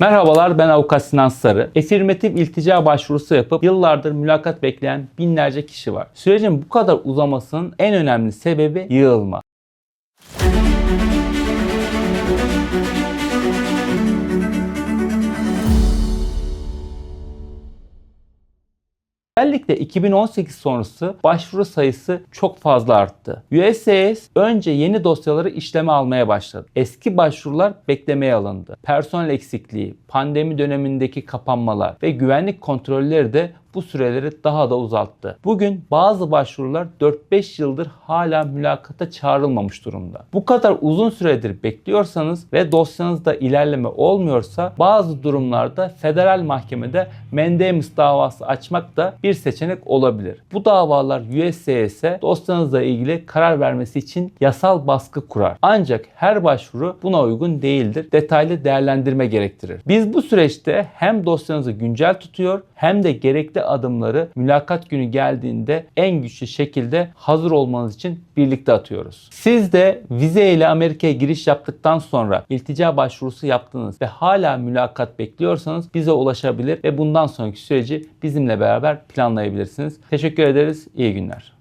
Merhabalar ben avukat Sinan Sarı. Efirmatif iltica başvurusu yapıp yıllardır mülakat bekleyen binlerce kişi var. Sürecin bu kadar uzamasının en önemli sebebi yığılma. Özellikle 2018 sonrası başvuru sayısı çok fazla arttı. USCIS önce yeni dosyaları işleme almaya başladı. Eski başvurular beklemeye alındı. Personel eksikliği, pandemi dönemindeki kapanmalar ve güvenlik kontrolleri de bu süreleri daha da uzattı. Bugün bazı başvurular 4-5 yıldır hala mülakata çağrılmamış durumda. Bu kadar uzun süredir bekliyorsanız ve dosyanızda ilerleme olmuyorsa bazı durumlarda federal mahkemede mendemis davası açmak da bir seçenek olabilir. Bu davalar USCIS'e dosyanızla ilgili karar vermesi için yasal baskı kurar. Ancak her başvuru buna uygun değildir. Detaylı değerlendirme gerektirir. Biz bu süreçte hem dosyanızı güncel tutuyor hem de gerekli adımları mülakat günü geldiğinde en güçlü şekilde hazır olmanız için birlikte atıyoruz. Siz de vize ile Amerika'ya giriş yaptıktan sonra iltica başvurusu yaptınız ve hala mülakat bekliyorsanız bize ulaşabilir ve bundan sonraki süreci bizimle beraber planlayabilirsiniz. Teşekkür ederiz. İyi günler.